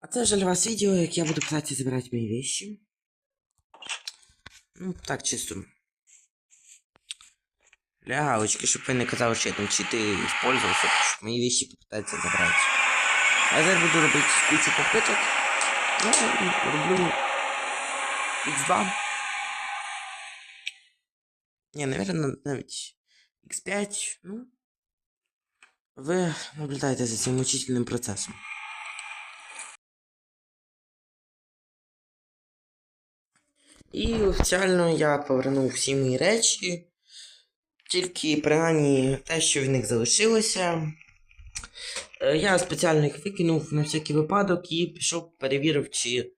А це вже для вас відео, як я буду пытаться забирати мої вещи. Ну, так чисто. Для галочки, щоб ви не казали, що я там чити использовался, щоб мої вещи попитаються забрати. А зараз буду робити кучу попиток. Ну, роблю X2. Не, наверное, навіть X5, ну. Ви наблюдаєте за цим мучительним процесом. І офіціально я повернув всі мої речі. Тільки принаймні те, що в них залишилося. Е, Я спеціально їх викинув на всякий випадок і пішов перевірив, чи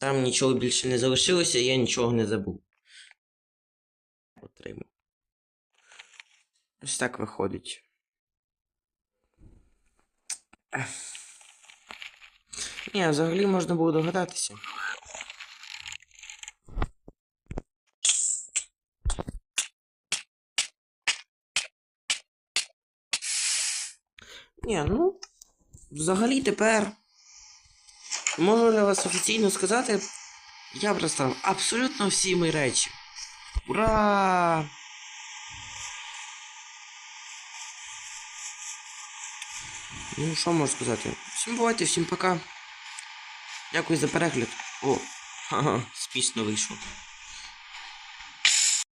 там нічого більше не залишилося, і я нічого не забув. Отримав. Ось так виходить. Ні, взагалі можна було догадатися. Ні, ну, взагалі тепер можу для вас офіційно сказати, я представив абсолютно всі мої речі. Ура! Ну, що можу сказати? Всім бувайте, всім пока. Дякую за перегляд. О, ха-ха, смішно вийшло.